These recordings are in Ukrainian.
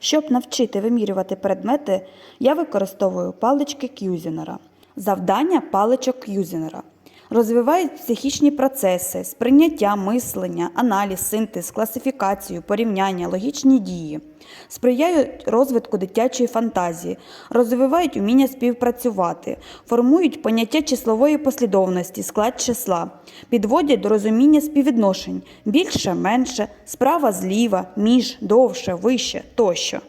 Щоб навчити вимірювати предмети, я використовую палички К'юзінера. Завдання паличок К'юзінера. Розвивають психічні процеси, сприйняття, мислення, аналіз, синтез, класифікацію, порівняння, логічні дії, сприяють розвитку дитячої фантазії, розвивають уміння співпрацювати, формують поняття числової послідовності, склад числа, підводять до розуміння співвідношень більше, менше, справа зліва, між, довше, вище тощо.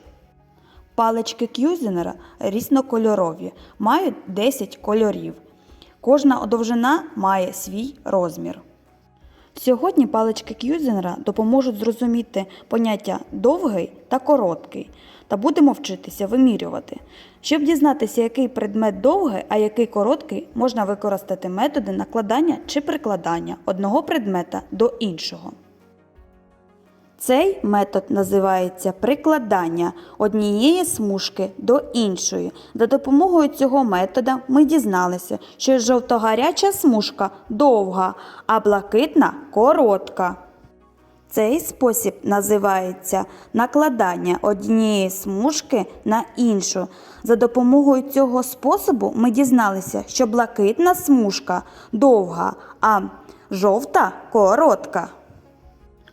Палички К'юзенера різнокольорові, мають 10 кольорів. Кожна довжина має свій розмір. Сьогодні палички К'юзенера допоможуть зрозуміти поняття довгий та короткий, та будемо вчитися вимірювати. Щоб дізнатися, який предмет довгий, а який короткий, можна використати методи накладання чи прикладання одного предмета до іншого. Цей метод називається прикладання однієї смужки до іншої. За допомогою цього метода ми дізналися, що жовтогаряча смужка довга, а блакитна коротка. Цей спосіб називається накладання однієї смужки на іншу. За допомогою цього способу ми дізналися, що блакитна смужка довга, а жовта коротка.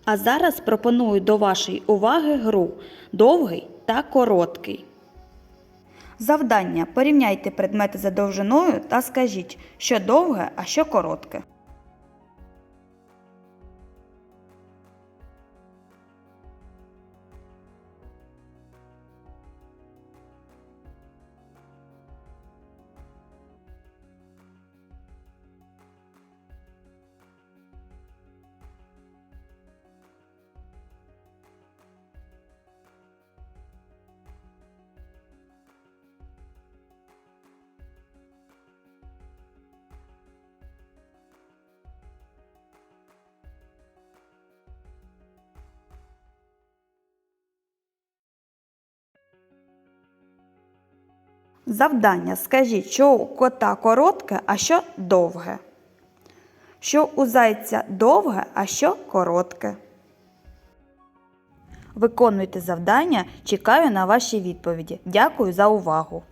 А зараз пропоную до вашої уваги гру довгий та короткий. Завдання. Порівняйте предмети за довжиною та скажіть, що довге, а що коротке. Завдання. Скажіть, що у кота коротке, а що довге. Що у зайця довге, а що коротке. Виконуйте завдання. Чекаю на ваші відповіді. Дякую за увагу.